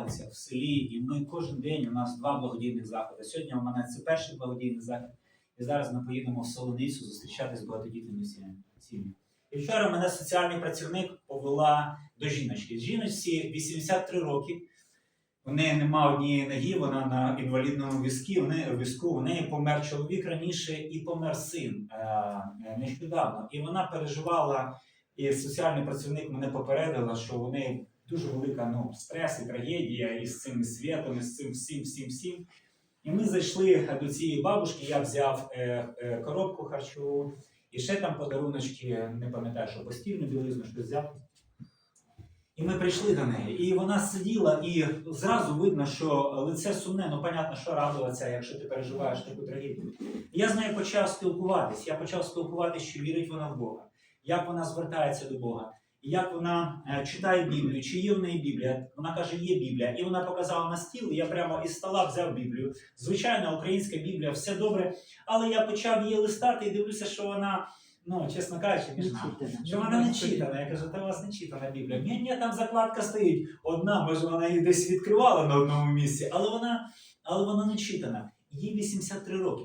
в селі, і ми кожен день у нас два благодійних заходи. Сьогодні у мене це перший благодійний захід. І зараз ми поїдемо в Солоницю зустрічатися з багатодітними сім'ями. І вчора мене соціальний працівник повела до жіночки. Жіночці 83 роки. У неї нема однієї ноги, вона на інвалідному візку, візку, у неї помер чоловік раніше і помер син е, е, нещодавно. І вона переживала, і соціальний працівник мене попередила, що у неї дуже велика ну, стрес і трагедія із цим світом, із цим всім, всім, всім. І ми зайшли до цієї бабушки, я взяв е, е, коробку харчову, і ще там подаруночки, не пам'ятаю, що постільну білизну, щось взяв. І ми прийшли до неї, і вона сиділа, і зразу видно, що лице сумне, ну понятно, що радуватися, якщо ти переживаєш таку трагедію. Я з нею почав спілкуватись. Я почав спілкуватися, що вірить вона в Бога, як вона звертається до Бога, як вона е, читає Біблію, чи є в неї Біблія. Вона каже, є Біблія. І вона показала на стіл, і я прямо із стола взяв Біблію. Звичайно, українська Біблія, все добре. Але я почав її листати і дивлюся, що вона, ну, чесно кажучи, між нами. Що вона не читана. Я кажу, та у вас не читана Біблія. Ні, ні, там закладка стоїть одна, може вона її десь відкривала на одному місці, але вона, але вона не читана. Їй 83 роки.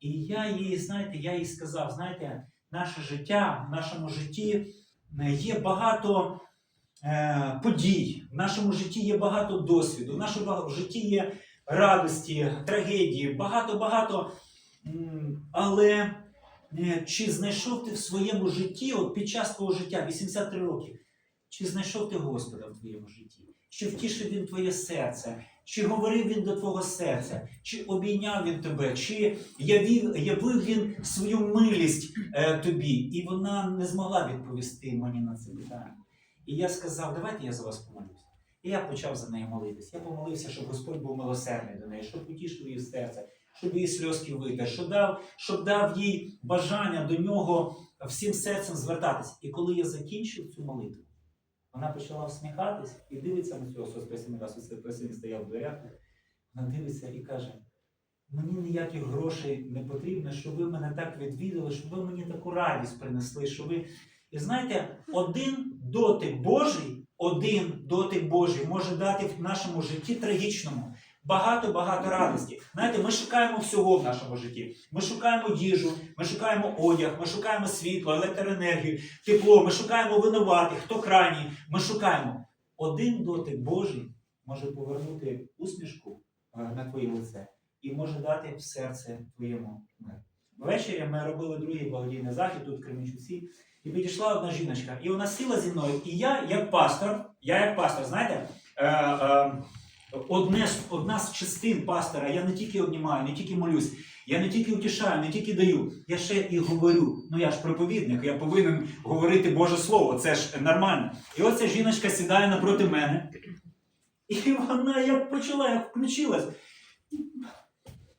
І я їй, знаєте, я їй сказав, знаєте, наше життя, в нашому житті є багато е, подій, в нашому житті є багато досвіду, в нашому житті є радості, трагедії, багато-багато. Але Е, Чи знайшов ти в своєму житті, от під час твого життя, 83 роки, чи знайшов ти Господа в твоєму житті? Чи втішив він твоє серце? Чи говорив він до твого серця? Чи обійняв він тебе? Чи явив, явив він свою милість е, тобі? І вона не змогла відповісти мені на це питання. І я сказав, давайте я за вас помолюся. І я почав за нею молитись. Я помолився, щоб Господь був милосердний до неї, щоб утішив її серце, щоб її сльозки витер, щоб дав, щоб дав їй бажання до нього всім серцем звертатись. І коли я закінчив цю молитву, вона почала всміхатись і дивиться на цього соцпрацівника, соцпрацівник стояв в дверях. Вона дивиться і каже: мені ніяких грошей не потрібно, щоб ви мене так відвідали, щоб ви мені таку радість принесли, що ви. І знаєте, один дотик Божий, один дотик Божий може дати в нашому житті трагічному багато-багато радості. Знаєте, ми шукаємо всього в нашому житті. Ми шукаємо їжу, ми шукаємо одяг, ми шукаємо світло, електроенергію, тепло, ми шукаємо винуватих, хто крайній. Ми шукаємо. Один дотик Божий може повернути усмішку е, на твоє лице і може дати в серце твоєму мир. Ввечері ми робили другий благодійний захід тут в Кременчуці, і підійшла одна жіночка, і вона сіла зі мною. І я, як пастор, я як пастор, знаєте, е, е, одне, одна з частин пастора, я не тільки обнімаю, не тільки молюсь, я не тільки утішаю, не тільки даю, я ще і говорю. Ну я ж проповідник, я повинен говорити Боже Слово, це ж нормально. І оця жіночка сідає напроти мене, і вона як почала, як включилась.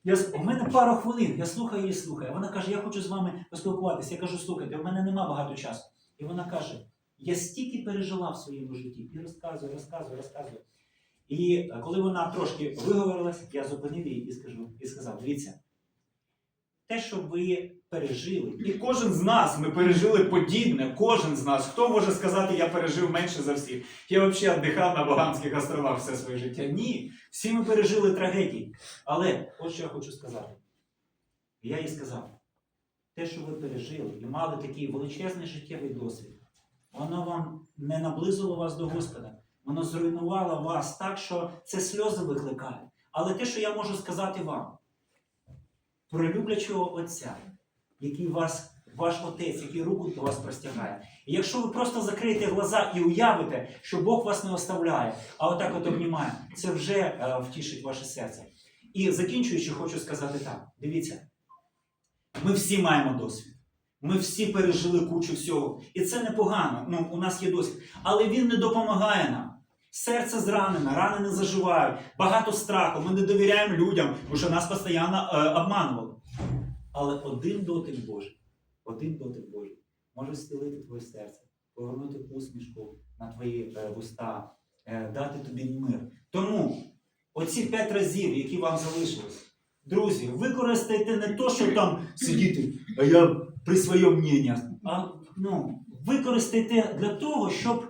Я, у мене пару хвилин, я слухаю її слухаю. Вона каже, я хочу з вами поспілкуватися. Я кажу, слухайте, в мене нема багато часу. І вона каже: я стільки пережила в своєму житті, і розказую, розказую, розказую. І е, коли вона трошки виговорилась, я зупинив її і скажу, і сказав: дивіться, те, що ви пережили, і кожен з нас ми пережили подібне, кожен з нас. Хто може сказати, я пережив менше за всіх? Я взагалі віддихав на Багамських островах все своє життя. Ні, всі ми пережили трагедії. Але от що я хочу сказати. Я їй сказав, те, що ви пережили і мали такий величезний життєвий досвід, воно вам не наблизило вас до Господа. Воно зруйнувало вас так, що це сльози викликає. Але те, що я можу сказати вам, про люблячого Отця, який вас, ваш отець, який руку до вас простягає. І якщо ви просто закриєте глаза і уявите, що Бог вас не оставляє, а отак от обнімає, це вже е, втішить ваше серце. І закінчуючи, хочу сказати так: дивіться, ми всі маємо досвід. Ми всі пережили кучу всього. І це непогано. Ну, у нас є досвід. Але він не допомагає нам. Серце зранене, рани не заживають, багато страху, ми не довіряємо людям, тому що нас постійно е, обманували. Але один дотик Божий, один дотик Божий може зцілити твоє серце, повернути усмішку на твої е, вуста, е, дати тобі мир. Тому оці п'ять разів, які вам залишились, друзі, використайте не то, що там сидіти, а я при своєму мненні, а ну, використайте для того, щоб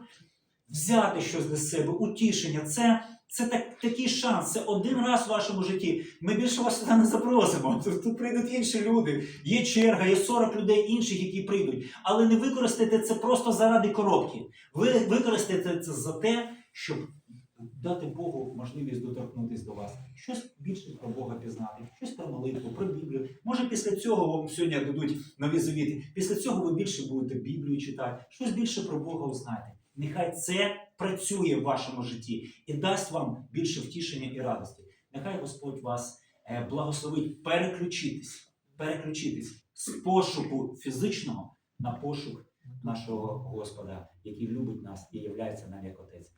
взяти щось для себе, утішення. Це Це так, такий шанс, це один раз в вашому житті. Ми більше вас сюди не запросимо. Тут, тут прийдуть інші люди. Є черга, є 40 людей інших, які прийдуть. Але не використайте це просто заради коробки. Ви використаєте це за те, щоб дати Богу можливість доторкнутися до вас. Щось більше про Бога пізнати, щось про молитву, про Біблію. Може, після цього вам сьогодні дадуть нові завіти. Після цього ви більше будете Біблію читати, щось більше про Бога узнаєте. Нехай це працює в вашому житті і дасть вам більше втішення і радості. Нехай Господь вас е, благословить переключитись, переключитись з пошуку фізичного на пошук нашого Господа, який любить нас і являється нам як Отець.